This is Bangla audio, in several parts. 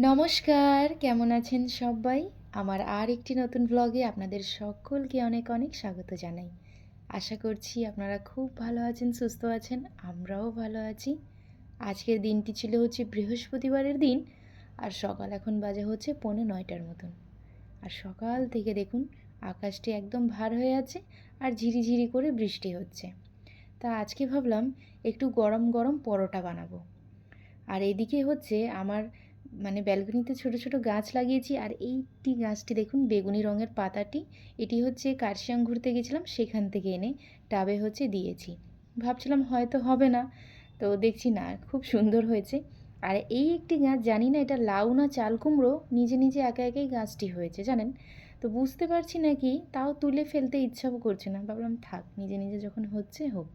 নমস্কার, কেমন আছেন সবাই? আমার আর একটি নতুন ব্লগে আপনাদের সকলকে অনেক অনেক স্বাগত জানাই। আশা করছি আপনারা খুব ভালো আছেন, সুস্থ আছেন, আমরাও ভালো আছি। আজকের দিনটি ছিল হচ্ছে বৃহস্পতিবারের দিন, আর সকাল এখন বাজে হচ্ছে পৌনে নয়টার মতন। আর সকাল থেকে দেখুন, আকাশটি একদম ভার হয়ে আছে আর ঝিরিঝিরি করে বৃষ্টি হচ্ছে। তা আজকে ভাবলাম একটু গরম গরম পরোটা বানাবো। আর এদিকে হচ্ছে আমার মানে ব্যালকনিতে ছোট ছোট গাছ লাগিয়েছি আর এইটি গাছটি দেখুন বেগুনি রঙের পাতাটি। এটি হচ্ছে কার্শিয়াং ঘুরতে গেছিলাম, সেখান থেকে এনে টাবে হচ্ছে দিয়েছি। ভাবছিলাম হয়তো হবে না, তো দেখছি না, খুব সুন্দর হয়েছে। আর এই একটি গাছ, জানি না এটা লাউ না চাল কুমড়ো, নিজে নিজে একা একাই গাছটি হয়েছে, জানেন? তো বুঝতে পারছি না কি, তাও তুলে ফেলতে ইচ্ছাও করছে না, ভাবলাম থাক, নিজে নিজে যখন হচ্ছে হোক।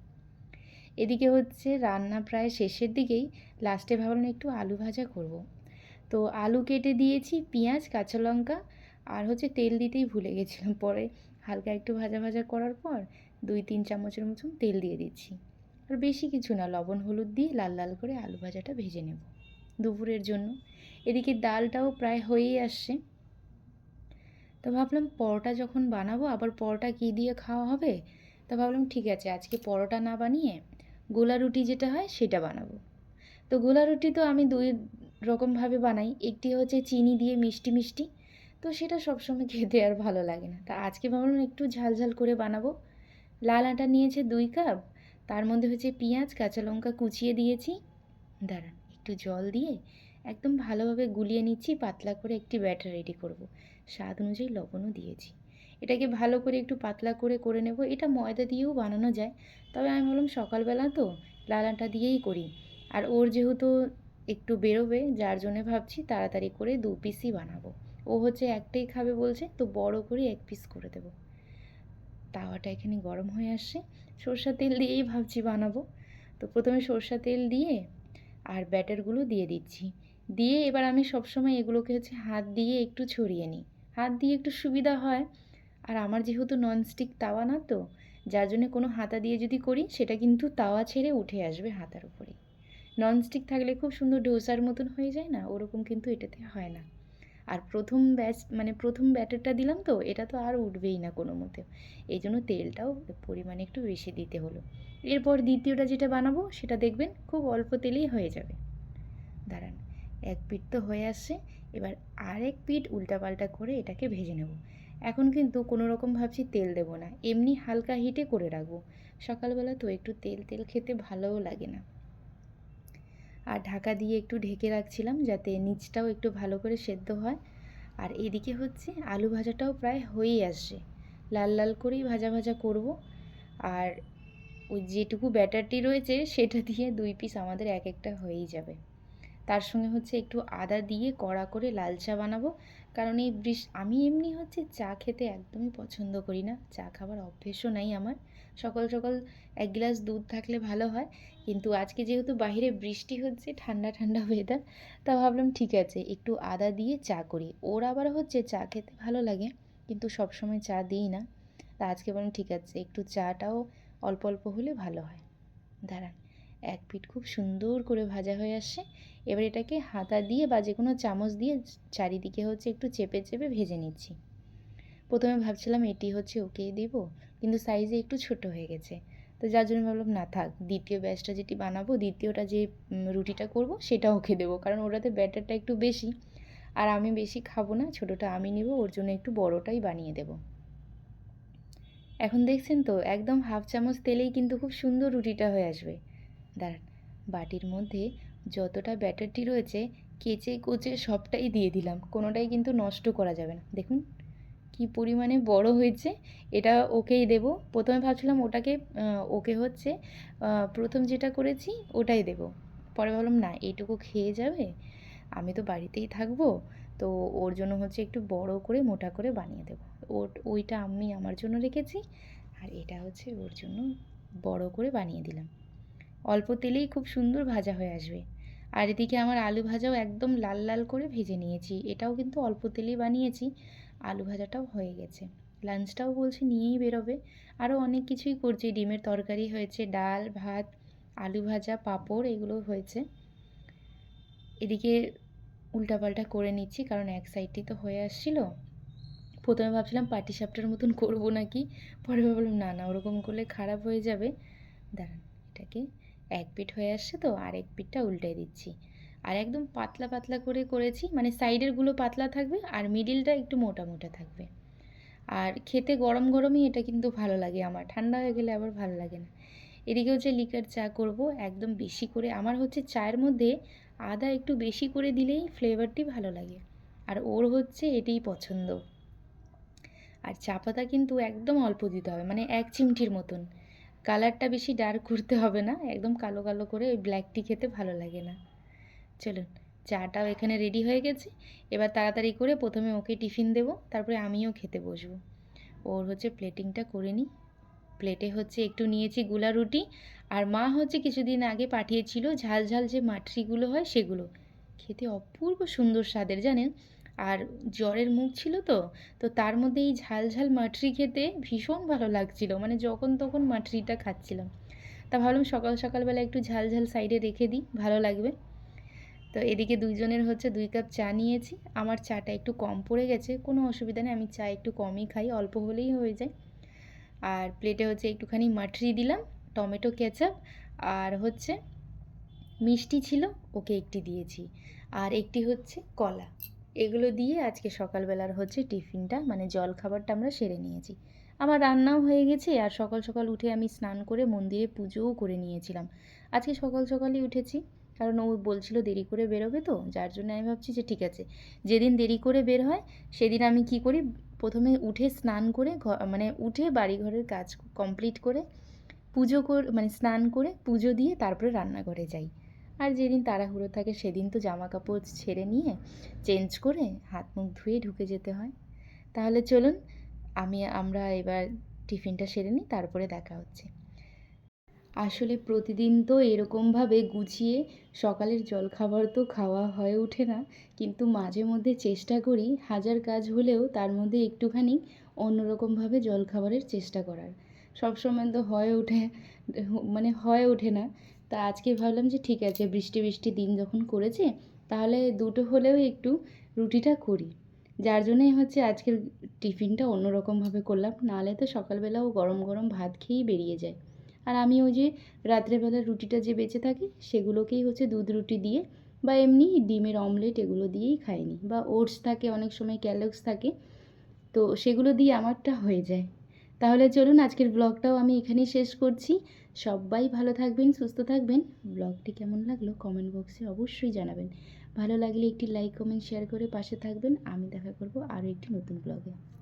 এদিকে হচ্ছে রান্না প্রায় শেষের দিকেই লাস্টে ভাবলাম একটু আলু ভাজা করব। তো আলু কেটে দিয়েছি, পেঁয়াজ, কাঁচা লঙ্কা আর হচ্ছে তেল দিতেই ভুলে গেছিলাম পরে। হালকা একটু ভাজা ভাজা করার পর দুই, তিন চামচের মতন তেল দিয়ে দিচ্ছি। আর বেশি কিছু না, লবণ, হলুদ দিয়ে লাল লাল করে আলু ভাজাটা ভেজে নেব দুপুরের জন্য। এদিকে ডালটাও প্রায় হয়েই আসছে। তো ভাবলাম পরোটা যখন বানাবো, আবার পরোটা কী দিয়ে খাওয়া হবে? তো ভাবলাম ঠিক আছে, আজকে পরোটা না বানিয়ে গোলা রুটি যেটা হয় সেটা বানাবো। তো গোলা রুটি তো আমি দুই রকমভাবে বানাই। একটি হচ্ছে চিনি দিয়ে মিষ্টি মিষ্টি। তো সেটা সবসময় খেতে আর ভালো লাগে না। তা আজকে ভাবলাম একটু ঝাল ঝাল করে বানাবো। লাল আটা নিয়েছে দুই কাপ। তার মধ্যে হচ্ছে পেঁয়াজ, কাঁচা লঙ্কা কুচিয়ে দিয়েছি। দাঁড়ান, একটু জল দিয়ে একদম ভালোভাবে গুলিয়ে নিচ্ছি, পাতলা করে একটি ব্যাটার রেডি করব। স্বাদ অনুযায়ী লবণও দিয়েছি। এটাকে ভালো করে একটু পাতলা করে করে নেব। এটা ময়দা দিয়েও বানানো যায়। তবে আমি বললাম সকালবেলা তো লাল আটা দিয়েই করি। আর ওর যেহেতু একটু বেরোবে, যার জন্য ভাবছি তাড়াতাড়ি করে দু পিসই বানাবো। ও হচ্ছে একটাই খাবে বলছে, তো বড় করে এক পিস করে দেবো। তাওয়াটা এখানে গরম হয়ে আসছে সর্ষা তেল দিয়েই ভাবছি বানাবো। তো প্রথমে সর্ষা তেল দিয়ে আর ব্যাটারগুলো দিয়ে দিচ্ছি। দিয়ে এবার আমি সবসময় এগুলোকে হচ্ছে হাত দিয়ে একটু ছড়িয়ে নিই। হাত দিয়ে একটু সুবিধা হয়। আর আমার যেহেতু ননস্টিক তাওয়া না তো, যার জন্য কোনো হাতা দিয়ে যদি করি, সেটা কিন্তু তাওয়া ছেড়ে উঠে আসবে হাতার উপরে ননস্টিক থাকলে খুব সুন্দর ডোসার মতন হয়ে যায় না? ওরকম কিন্তু এটাতে হয় না। আর প্রথম ব্যাচ মানে প্রথম ব্যাটারটা দিলাম তো, এটা তো আর উঠবেই না কোনো মতে। এই জন্য তেলটাও পরিমাণে একটু বেশি দিতে হলো। এরপর দ্বিতীয়টা যেটা বানাবো, সেটা দেখবেন খুব অল্প তেলেই হয়ে যাবে। দাঁড়ান, এক পিঠ তো হয়ে আসছে, এবার আরেক পিঠ উল্টাপাল্টা করে এটাকে ভেজে নেব। এখন কিন্তু কোনো রকম ভাবছি তেল দেব না। এমনি হালকা হিটে করে রাখব। সকালবেলা তো একটু তেল তেল খেতে ভালোও লাগে না। আর ঢাকা দিয়ে একটু ঢেকে রাখছিলাম যাতে নিচটাও একটু ভালো করে সেদ্ধ হয়। আর এদিকে হচ্ছে আলু ভাজাটাও প্রায় হয়েই আসছে। লাল লাল করেই ভাজা ভাজা করব। আর ওই যেটুকু ব্যাটারটি রয়েছে সেটা দিয়ে দুই পিস আমাদের এক একটা হয়েই যাবে। তার সঙ্গে হচ্ছে একটু আদা দিয়ে কড়া করে লাল চা বানাবো। কারণ এই বৃষ আমি এমনি হচ্ছে চা খেতে একদমই পছন্দ করি না। চা খাবার অভ্যেসও নাই আমার। সকাল সকাল এক গ্লাস দুধ থাকলে ভালো হয়। কিন্তু আজকে যেহেতু বাইরে বৃষ্টি হচ্ছে, ঠান্ডা ঠান্ডা ওয়েদার তা ভাবলাম ঠিক আছে, একটু আদা দিয়ে চা করি। ওর আবার হচ্ছে চা খেতে ভালো লাগে, কিন্তু সবসময় চা দিই না। তা আজকে বললাম ঠিক আছে, একটু চাটাও অল্প অল্প হলে ভালো হয়। দাঁড়ান, এক পিঠ খুব সুন্দর করে ভাজা হয়ে আসছে। এবার এটাকে হাতা দিয়ে বা যে কোনো চামচ দিয়ে চারিদিকে হচ্ছে একটু চেপে চেপে ভেজে নিচ্ছি। প্রথমে ভাবছিলাম এটি হচ্ছে ওকে দিব, কিন্তু সাইজে একটু ছোট হয়ে গেছে। তো যার জন্য ভাবলাম, না, থাক, দ্বিতীয় ব্যাচটা যেটি বানাবো, দ্বিতীয়টা যে রুটিটা করব, সেটা ওকে দেবো। কারণ ওটাতে ব্যাটারটা একটু বেশি, আর আমি বেশি খাব না, ছোটোটা আমি নেব, ওর জন্য একটু বড়টাই বানিয়ে দেব। এখন দেখছেন তো, একদম হাফ চামচ তেলেই কিন্তু খুব সুন্দর রুটিটা হয়ে আসবে। দাঁড়ান, বাটির মধ্যে যতটা ব্যাটারটি রয়েছে কেচে কুচে সবটাই দিয়ে দিলাম, কোনোটাই কিন্তু নষ্ট করা যাবে না। দেখুন কি পরিমাণে বড় হয়েছে, এটা ওকেই দেব। প্রথমে ভাবছিলাম ওটাকে ওকে হচ্ছে প্রথম যেটা করেছি ওটাই দেব। পরে ভাবলাম, না, এইটুকু খেয়ে যাবে, আমি তো বাড়িতেই থাকব, তো ওর জন্য হচ্ছে একটু বড় করে মোটা করে বানিয়ে দেবো। ওর ওইটা আমি আমার জন্য রেখেছি, আর এটা হচ্ছে ওর জন্য বড় করে বানিয়ে দিলাম। অল্প তেলেই খুব সুন্দর ভাজা হয়ে আসবে। আর এদিকে আমার আলু ভাজাও একদম লাল লাল করে ভেজে নিয়েছি। এটাও কিন্তু অল্প তেলেই বানিয়েছি। আলু ভাজাটাও হয়ে গেছে। লাঞ্চটাও বলছে নিয়েই বেরোবে। আরও অনেক কিছুই করছি। ডিমের তরকারি হয়েছে, ডাল, ভাত আলু ভাজা পাঁপড় এগুলো হয়েছে। এদিকে উল্টাপাল্টা করে নিচ্ছি, কারণ এক সাইডটি তো হয়ে আসছিল। প্রথমে ভাবছিলাম পাটি সাপটার মতন করব নাকি, পরে ভাবলাম না না, ওরকম করলে খারাপ হয়ে যাবে। দাঁড়ান, এটাকে এক পিঠ হয়ে আসছে তো, আর এক পিঠটা উল্টে দিচ্ছি। আর একদম পাতলা পাতলা করে করেছি। মানে সাইডেরগুলো পাতলা থাকবে আর মিডিলটা একটু মোটা মোটা থাকবে। আর খেতে গরম, গরমই এটা কিন্তু ভালো লাগে আমার। ঠান্ডা হয়ে গেলে আবার ভালো লাগে না। এদিকে হচ্ছে লিকার চা করব, একদম বেশি করে। আমার হচ্ছে চায়ের মধ্যে আদা একটু বেশি করে দিলেই ফ্লেভারটি ভালো লাগে। আর ওর হচ্ছে এটাই পছন্দ। আর চা পাতা কিন্তু একদম অল্প দিতে হবে। মানে এক চিমটির মতন। কালারটা বেশি ডার্ক করতে হবে না। একদম কালো কালো করে ওই ব্ল্যাক টি খেতে ভালো লাগে না। চলুন, চাটাও এখানে রেডি হয়ে গেছে। এবার তাড়াতাড়ি করে প্রথমে ওকে টিফিন দেব, তারপরে আমিও খেতে বসবো। ওর হচ্ছে প্লেটিংটা করে নিই। প্লেটে হচ্ছে একটু নিয়েছি গুলা রুটি, আর মা হচ্ছে কিছুদিন আগে পাঠিয়েছিল ঝাল ঝাল যে মাটরিগুলো হয় সেগুলো। খেতে অপূর্ব সুন্দর স্বাদের, জানেন? আর জ্বরের মুখ ছিল তো তো তার মধ্যে এই ঝাল ঝাল মাটরি খেতে ভীষণ ভালো লাগছিল মানে যখন তখন মাটরিটা খাচ্ছিলাম। তা ভাবলাম সকাল সকালবেলা একটু ঝাল ঝাল সাইডে রেখে দিই, ভালো লাগবে। তো এদিকে দুইজনের হচ্ছে দুই কাপ চা নিয়েছি। আমার চাটা একটু কম পড়ে গেছে, কোনো অসুবিধা নেই, আমি চা একটু কমই খাই, অল্প হলেই হয়ে যায়। আর প্লেটে হচ্ছে একটুখানি মাটরি দিলাম, টমেটো কেচাপ আর হচ্ছে মিষ্টি ছিল, ওকে একটি দিয়েছি। আর একটি হচ্ছে কলা। এগুলো দিয়ে আজকে সকালবেলার হচ্ছে টিফিনটা মানে জল খাবারটা আমরা সেরে নিয়েছি। আমার রান্নাও হয়ে গেছে, আর সকাল সকাল উঠে আমি স্নান করে মন্দিরে পুজোও করে নিয়েছিলাম। আজকে সকাল সকালই উঠেছি। কারণ ও বলছিল দেরি করে বেরোবে তো, যার জন্য আমি ভাবছি যে ঠিক আছে। যেদিন দেরি করে বের হয়, সেদিন আমি কি করি, প্রথমে উঠে স্নান করে মানে উঠে বাড়িঘরের কাজ কমপ্লিট করে পুজো কর মানে স্নান করে পুজো দিয়ে তারপরে রান্নাঘরে যাই। আর যেদিন তাড়াহুড়ো থাকে, সেদিন তো জামা কাপড় ছেড়ে নিয়ে চেঞ্জ করে হাত মুখ ধুয়ে ঢুকে যেতে হয়। তাহলে চলুন, আমি আমরা এবার টিফিনটা সেরে নিই, তারপরে দেখা হচ্ছে। আসলে প্রতিদিন তো এরকমভাবে গুছিয়ে সকালের জলখাবার তো খাওয়া হয়ে ওঠে না। কিন্তু মাঝে মধ্যে চেষ্টা করি হাজার কাজ হলেও তার মধ্যে একটুখানি অন্যরকমভাবে জলখাবারের চেষ্টা করার। সবসময় তো হয়ে ওঠে মানে হয়ে ওঠে না। তা আজকে ভাবলাম যে ঠিক আছে, বৃষ্টি বৃষ্টি দিন যখন করেছে, তাহলে দুটো হলেও একটু রুটিটা করি। যার জন্যই হচ্ছে আজকের টিফিনটা অন্যরকমভাবে করলাম নাহলে তো সকালবেলাও গরম গরম ভাত খেয়েই বেরিয়ে যায়। আর আমি ওই যে রাত্রেবেলা রুটিটা যে বেঁচে থাকে, সেগুলোকেই হচ্ছে দুধ রুটি দিয়ে বা এমনি ডিমের অমলেট এগুলো দিয়েই খাই নি বা ওটস থাকে, অনেক সময় ক্যালক্স থাকে, তো সেগুলো দিয়ে আমারটা হয়ে যায়। তাহলে চলুন আজকের ব্লগটাও আমি এখানেই শেষ করছি। সবাই ভালো থাকবেন, সুস্থ থাকবেন। ব্লগটি কেমন লাগল কমেন্ট বক্সে অবশ্যই জানাবেন। ভালো লাগলে একটি লাইক, কমেন্ট, শেয়ার করে পাশে থাকবেন। আমি দেখা করব আরও একটি নতুন ব্লগে।